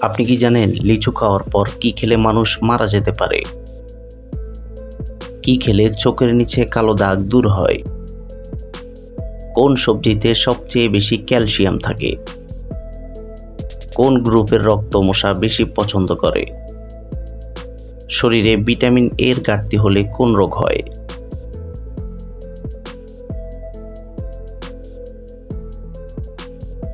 আপনি কি জানেন লিচু খাওয়ার পর কি খেলে মানুষ মারা যেতে পারে? কি খেলে চোখের নিচে কালো দাগ দূর হয়? কোন সবজিতে সবচেয়ে বেশি ক্যালসিয়াম থাকে? কোন গ্রুপের রক্ত মশা বেশি পছন্দ করে? শরীরে ভিটামিন এর ঘাটতি হলে কোন রোগ হয়?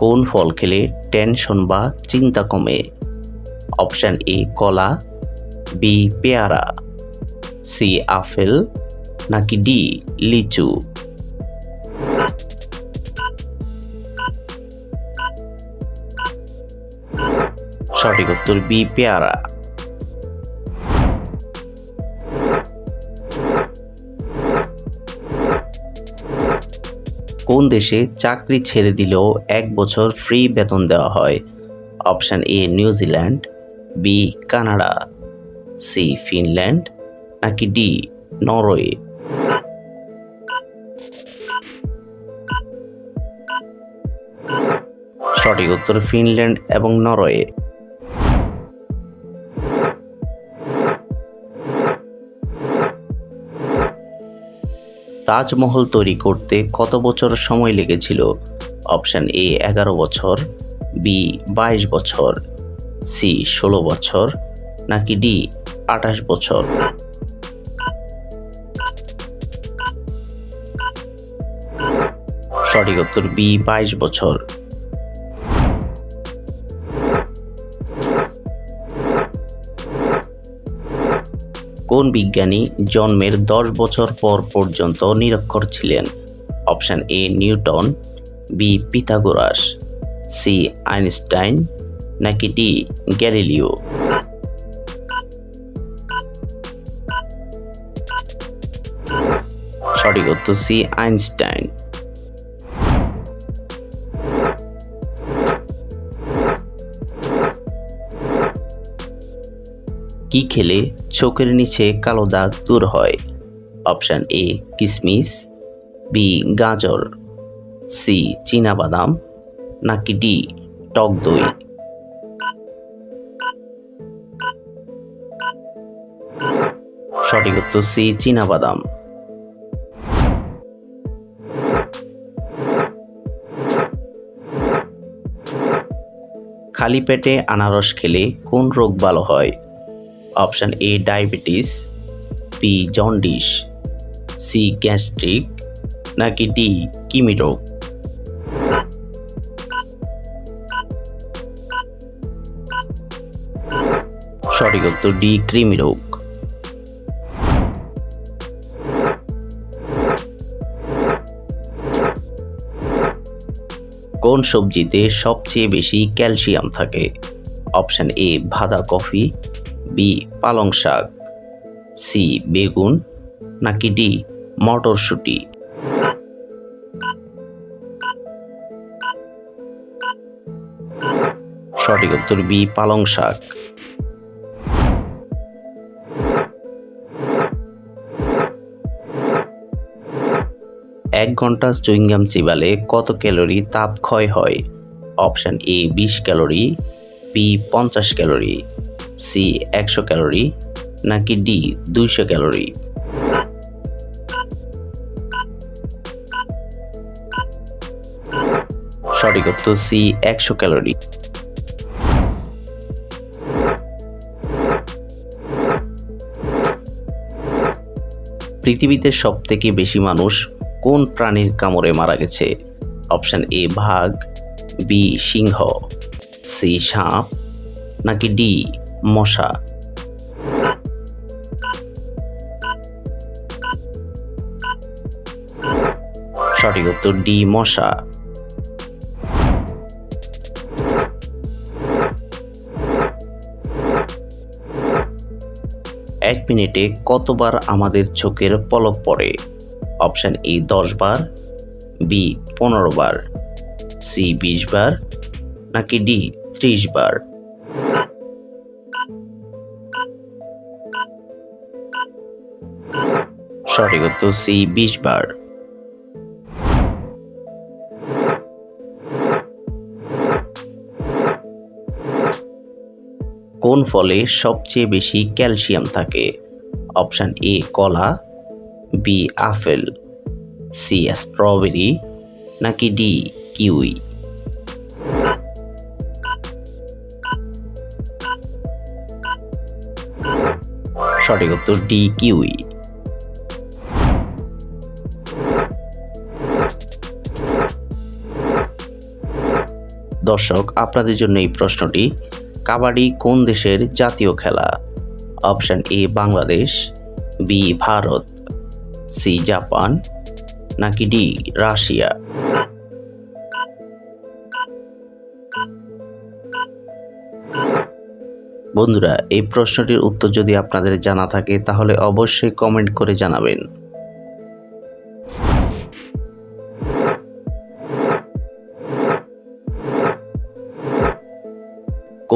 কোন ফল খেলে টেনশন বা চিন্তা কমে? অপশান এ, কলা, বি, পেয়ারা, সি, আপেল, নাকি ডি, লিচু? সঠিক উত্তর বি, পেয়ারা। কোন দেশে চাকরি ছেড়ে দিলেও এক বছর ফ্রি বেতন দেওয়া হয়? Option A New Zealand B Canada C Finland, নাকি ডি নরওয়ে? সঠিক উত্তর ফিনল্যান্ড এবং নরওয়ে। তাজমহল তৈরি করতে কত বছর সময় লেগেছিল? অপশান এ, এগারো বছর, বি, বাইশ বছর, সি, ষোলো বছর, নাকি ডি, আঠাশ বছর? সঠিক উত্তর বি, বাইশ বছর। কোন বিজ্ঞানী জন্মের দশ বছর পর পর্যন্ত নিরক্ষর ছিলেন। Option A, Newton, B, Pythagoras, C, Einstein, নাকি ডি, গ্যালিলিও। সঠিক উত্তর সি, আইনস্টাইন। কি খেলে চোখের নিচে কালো দাগ দূর হয়। অপশান এ কিসমিস। বি গাজর। সি বাদাম নাকি ডি টক দই। সঠিক উত্তর সি বাদাম খালি পেটে আনারস খেলে কোন রোগ ভালো হয়? Option A, diabetes, B, jaundice, C, gastric, নাকি ডি কিমি রোগ সঠিক উত্তর ডি কৃমি রোগ কোন সবজিতে সবচেয়ে বেশি ক্যালসিয়াম থাকে? অপশান এ ভাদা কফি বি, পালং শাক, সি, বেগুন, নাকি ডি, মটরশুঁটি। সঠিক উত্তর বি, পালং শাক। এক ঘণ্টা চুইংগাম চিবালে কত ক্যালোরি তাপ ক্ষয় হয়? অপশান এ, বিশ ক্যালোরি, বি, পঞ্চাশ ক্যালোরি। সি একশো ক্যালোরি নাকি ডি দুইশো ক্যালোরি? সঠিক উত্তর সি একশো ক্যালোরি। পৃথিবীতে সব থেকে বেশি মানুষ কোন প্রাণীর কামড়ে মারা গেছে? অপশান এ ভাগ বি সিংহ, সি সাপ, নাকি ডি মশা। সঠিক উত্তর ডি, মশা। এক মিনিটে কতবার আমাদের চোখের পলক পড়ে? অপশান এ দশ বার বি পনেরো বার সি বিশ বার নাকি ডি ত্রিশ বার সঠিক উত্তর সি, বিশ বার। কোন ফলে সবচেয়ে বেশি ক্যালসিয়াম থাকে? অপশান এ, কলা বি আপেল সি স্ট্রবেরি, নাকি ডি কিউই? সঠিক উত্তর ডি কিউই। দর্শক, আপনাদের জন্য এই প্রশ্নটি, কাবাডি কোন দেশের জাতীয় খেলা? Option A, Bangladesh, B, Bharat, C, Japan, নাকি ডি, রাশিয়া? বন্ধুরা, এই প্রশ্নটির উত্তর যদি আপনাদের জানা থাকে, তাহলে অবশ্যই কমেন্ট করে জানাবেন।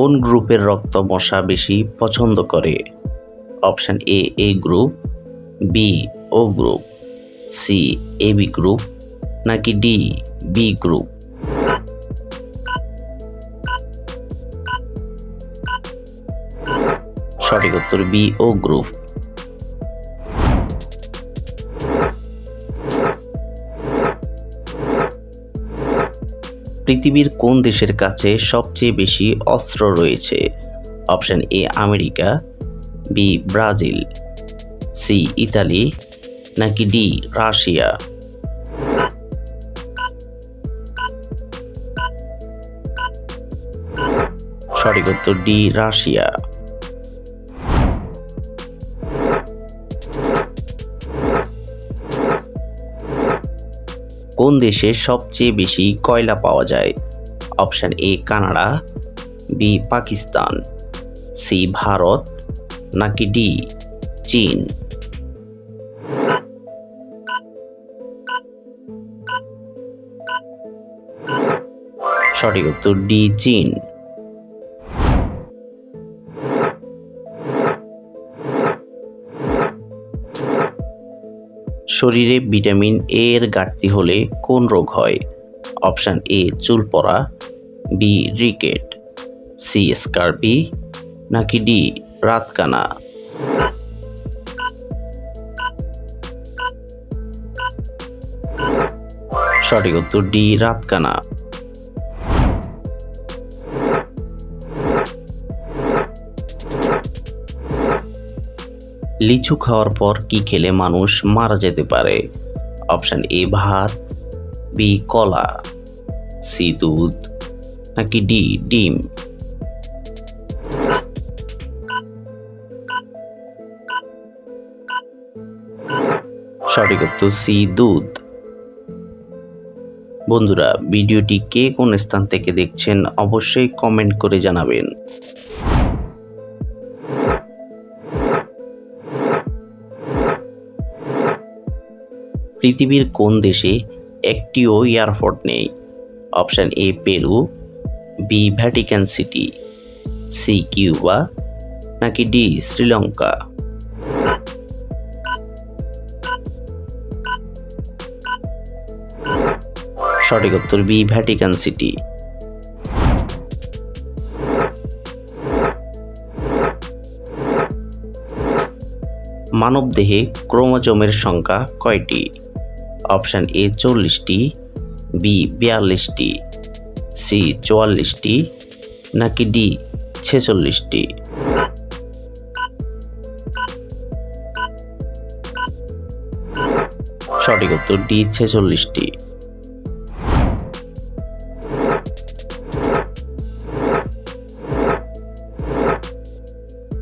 কোন গ্রুপের রক্ত মশা বেশি পছন্দ করে? Option A A group, B, O group, C, A, B group, নাকি ডি, বি গ্রুপ? সঠিক উত্তর বি, ও গ্রুপ। পৃথিবীর কোন দেশের কাছে সবচেয়ে বেশি অস্ত্র রয়েছে? Option A, America, B, Brazil, C, Italy, নাকি ডি, রাশিয়া? সঠিক উত্তর ডি, রাশিয়া। কোন দেশে সবচেয়ে বেশি কয়লা পাওয়া যায়? Option A, Canada B Pakistan C Bharat, নাকি ডি চীন? সঠিক উত্তর ডি চীন। শরীরে ভিটামিন এ এর ঘাটতি হলে কোন রোগ হয়? অপশান এ চুল পড়া বি রিকেট সি স্কার্পি, নাকি ডি রাতকানা? সঠিক উত্তর ডি রাতকানা। লিচু খাওয়ার পর কি খেলে মানুষ মারা যেতে পারে? অপশান এ, ভাত, বি, কলা, সি, দুধ, নাকি ডি, ডিম? সঠিক উত্তর সি, দুধ। বন্ধুরা, ভিডিওটি কে কোন স্থান থেকে দেখছেন অবশ্যই কমেন্ট করে জানাবেন। পৃথিবীর কোন দেশে একটিও এয়ারপোর্ট নেই? Option A, Peru, B, Vatican City, C, Cuba, নাকি ডি, শ্রীলঙ্কা? সঠিক উত্তর বি, ভ্যাটিকান সিটি। মানবদেহে ক্রোমোজোমের সংখ্যা কয়টি? অপশান এ চল্লিশটি, বি বিয়াল্লিশটি, সি চুয়াল্লিশটি, নাকি ডি ছেচল্লিশটি? সঠিক উত্তর ডি ছেচল্লিশটি।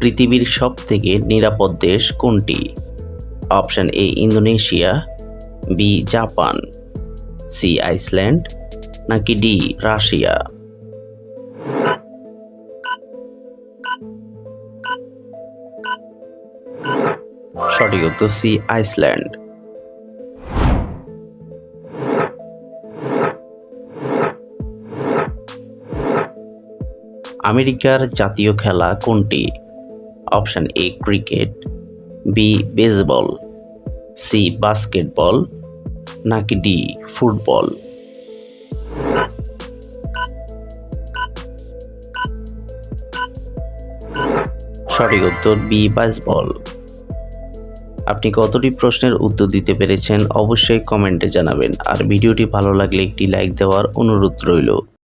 পৃথিবীর সব থেকে নিরাপদ দেশ কোনটি? Option A Indonesia B, Japan, C, Iceland, নাকি ডি, রাশিয়া? সঠিক উত্তর সি, আইসল্যান্ড। আমেরিকার জাতীয় খেলা কোনটি? Option A, cricket, B, baseball, C, basketball নাকি ডি, ফুটবল? সঠিক উত্তর, বি বেসবল আপনি কতটি প্রশ্নের উত্তর দিতে পেরেছেন অবশ্যই কমেন্টে জানাবেন। আর ভিডিওটি ভালো লাগলে একটি লাইক দেওয়ার অনুরোধ রইল।